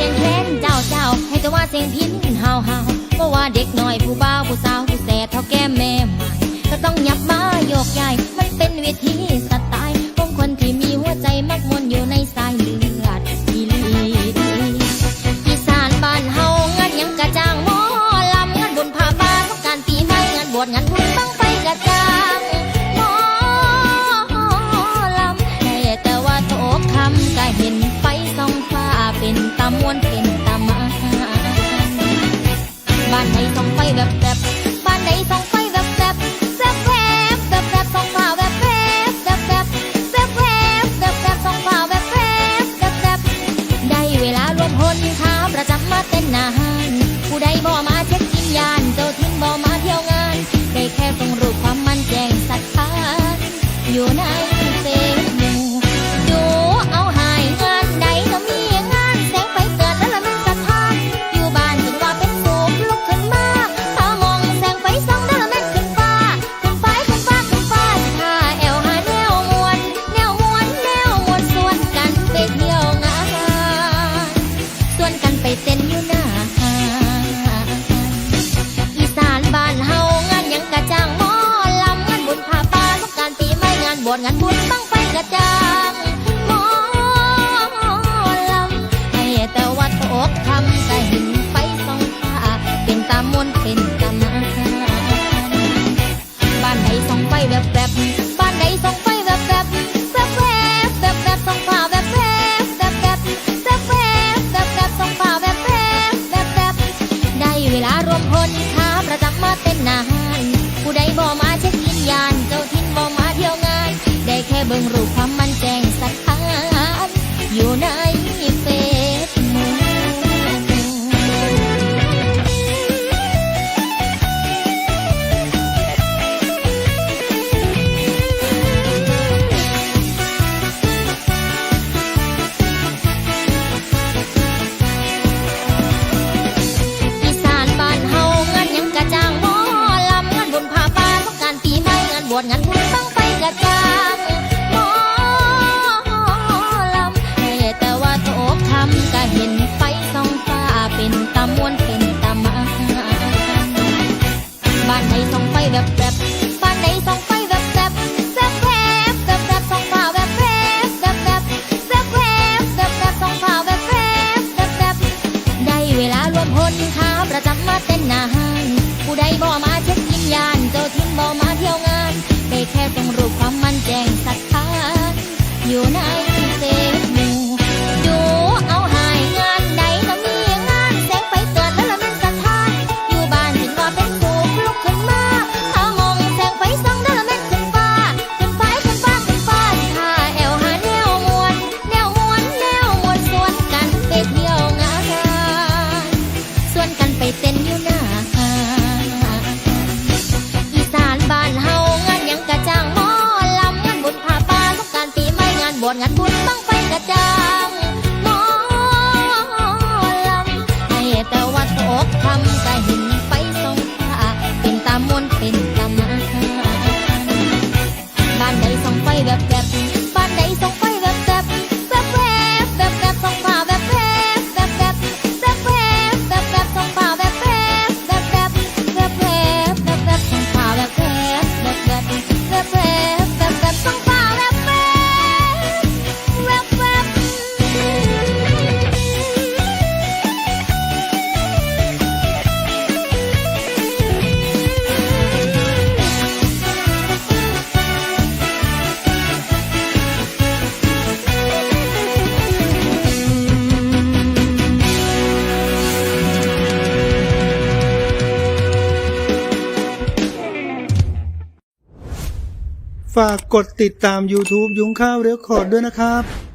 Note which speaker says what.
Speaker 1: เสียงเพลงเจ้าเจ้าให้แต่ว่าเสียงพินฮาเฮาเพราะว่าเด็กน้อยผู้บ้า ผู้สาวผู้แสเท่าแก่แม่ใหม่ก็ต้องยับมาโยกใหญ่มันเป็นเวทีสไตล์ของคนที่มีหัวใจมักมนอยู่ในสายเลือดอีลีอีสานบ้านเฮางานยังกระจ่างหมอลำงานบุญพาบ้านการปีใหม้งานบวชงานบุญ ต้องไปแบบแบบ ไปเต้นอยู่หน้าห้าอีสานบ้านเฮางานยังกะจ้างมอลำงานบุญผ้าป่าสงกรานปีไม่งานบวชงานบุญบั้งไฟกระจ้างมอลำให้แต่วัดอกคำแต่หินไฟสองตาเป็นตามนเป็น ดงั้นคุณต้องไปกระจางหมอลำแต่ว่าโตคำก็เห็นไฟสองฟ้าเป็นตะมวนเป็นตะมมาบ้านไหนสองไฟแบบแบบบ้านไหนสองไฟแบบแบบแบบแบบแบบสองฟ้าแบบแบบแบบแบบแบบสองฟ้าแบบแบบได้เวลารวมพลขาประจำมาเต้นหนาห้ผู้ใดบ่มาเช็ค แค่ต้องรู้ความมั่นแจ้งสักครั้งอยู่ใน mitad.
Speaker 2: ฝากกดติดตาม YouTube ยุ้งข้าวเรียคอร์ดด้วยนะครับ